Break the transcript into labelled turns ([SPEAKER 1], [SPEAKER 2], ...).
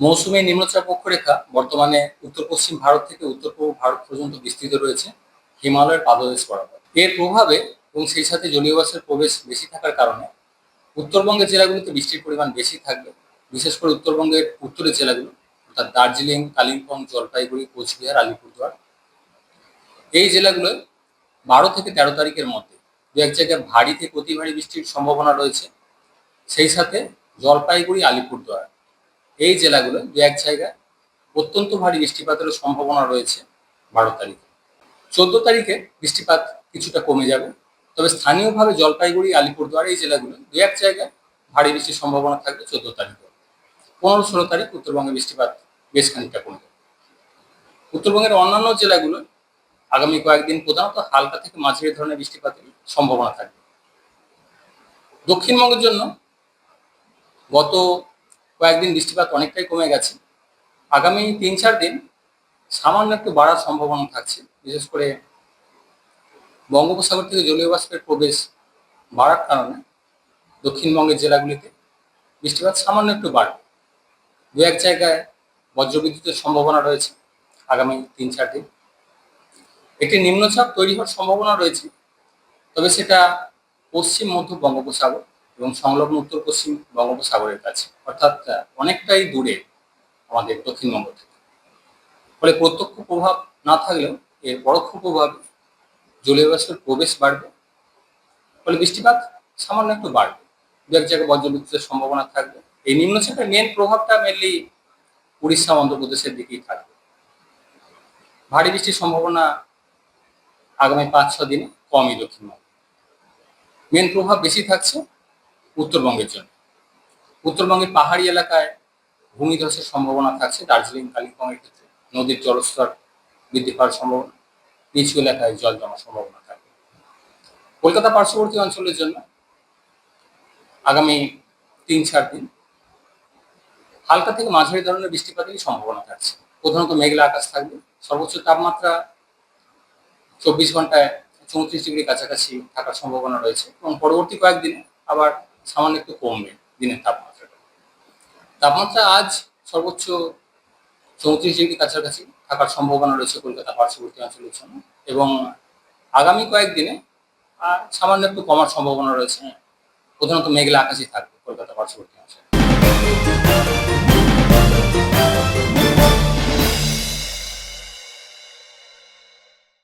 [SPEAKER 1] মৌসুমী নিম্নচাপ অক্ষরেখা বর্তমানে উত্তর পশ্চিম ভারত থেকে উত্তর পূর্ব ভারত পর্যন্ত বিস্তৃত রয়েছে, হিমালয়ের পাদদেশ বরাবর। এর প্রভাবে এবং সেই সাথে জলীয় প্রবেশ বেশি থাকার কারণে উত্তরবঙ্গের জেলাগুলিতে বৃষ্টির পরিমাণ বেশি থাকবে, বিশেষ করে উত্তরবঙ্গের উত্তরের জেলাগুলো, অর্থাৎ দার্জিলিং, কালিম্পং, জলপাইগুড়ি, কোচবিহার আলিপুরদুয়ার এই জেলাগুলোয় বারো থেকে তেরো তারিখের মধ্যে দু এক জায়গায় ভারী থেকে অতি ভারী বৃষ্টির সম্ভাবনা রয়েছে। সেই সাথে জলপাইগুড়ি আলিপুরদুয়ার এই জেলাগুলো দু এক জায়গায় অত্যন্ত ভারী বৃষ্টিপাতের সম্ভাবনা রয়েছে বারো তারিখে। চোদ্দ তারিখে বৃষ্টিপাত কিছুটা কমে যাবে, তবে স্থানীয়ভাবে জলপাইগুড়ি, আলিপুরদুয়ার এই জেলাগুলো দু এক জায়গায় ভারী বৃষ্টির সম্ভাবনা থাকবে চোদ্দ তারিখে। পনেরো ষোলো তারিখ উত্তরবঙ্গে বৃষ্টিপাত বেশ খানিকটা কমে যাবে। উত্তরবঙ্গের অন্যান্য জেলাগুলো আগামী কয়েকদিন প্রধানত হালকা থেকে মাঝারি ধরনের বৃষ্টিপাতের সম্ভাবনা থাকবে। দক্ষিণবঙ্গের জন্য গত কয়েকদিন বৃষ্টিপাত অনেকটাই কমে গেছে। আগামী তিন চার দিন সামান্য একটু বাড়ার সম্ভাবনা থাকছে। বিশেষ করে বঙ্গোপসাগর থেকে জলীয় বাষ্পের প্রবেশ বাড়ার কারণে দক্ষিণবঙ্গের জেলাগুলিতে বৃষ্টিপাত সামান্য একটু বাড়বে। দু এক জায়গায় বজ্রবিদ্যুতের সম্ভাবনা রয়েছে আগামী তিন চার দিন। একটি নিম্নচাপ তৈরি হওয়ার সম্ভাবনা রয়েছে, তবে সেটা পশ্চিম মধ্য বঙ্গোপসাগর এবং সংলগ্ন উত্তর পশ্চিম বঙ্গোপসাগরের কাছে। অর্থাৎ অনেকটাই দূরে আমাদের দক্ষিণবঙ্গ থেকে। ফলে প্রত্যক্ষ প্রভাব না থাকলেও এর পরোক্ষ প্রভাবে জলীয় প্রবেশ বাড়বে। ফলে বৃষ্টিপাত সামান্য একটু বাড়বে। দু এক জায়গায় বজ্রবিদ্যুতের সম্ভাবনা থাকবে। এই নিম্নচাপের মেন প্রভাবটা মেনলি উড়িষ্যা অন্ধ্রপ্রদেশের দিকেই থাকবে। ভারী বৃষ্টির সম্ভাবনা আগামী পাঁচ ছ দিনে কমই দক্ষিণবঙ্গে। মেন প্রভাব বেশি থাকছে উত্তরবঙ্গের জন্য। উত্তরবঙ্গের পাহাড়ি এলাকায় ভূমিধসের সম্ভাবনা থাকছে। দার্জিলিং, কালিম্পংয়ের ক্ষেত্রে নদীর জলস্তর বৃদ্ধি পাওয়ার সম্ভাবনা, নিচু এলাকায় জল জমার সম্ভাবনা থাকবে। কলকাতা পার্শ্ববর্তী অঞ্চলের জন্য আগামী তিন চার দিন হালকা থেকে মাঝারি ধরনের বৃষ্টিপাতেরই সম্ভাবনা থাকছে। প্রধানত মেঘলা আকাশ থাকবে। সর্বোচ্চ তাপমাত্রা চব্বিশ ঘন্টায় চৌত্রিশ ডিগ্রি কাছাকাছি থাকার সম্ভাবনা রয়েছে এবং পরবর্তী কয়েকদিনে আবার সামান্য একটু কমবে দিনের তাপমাত্রাটা। তাপমাত্রা আজ সর্বোচ্চ চৌত্রিশ ডিগ্রি কাছাকাছি থাকার সম্ভাবনা রয়েছে কলকাতা পার্শ্ববর্তী অঞ্চলের জন্য এবং আগামী কয়েকদিনে সামান্য একটু কমার সম্ভাবনা রয়েছে। প্রধানত মেঘলা আকাশই থাকবে কলকাতা পার্শ্ববর্তী অঞ্চলে।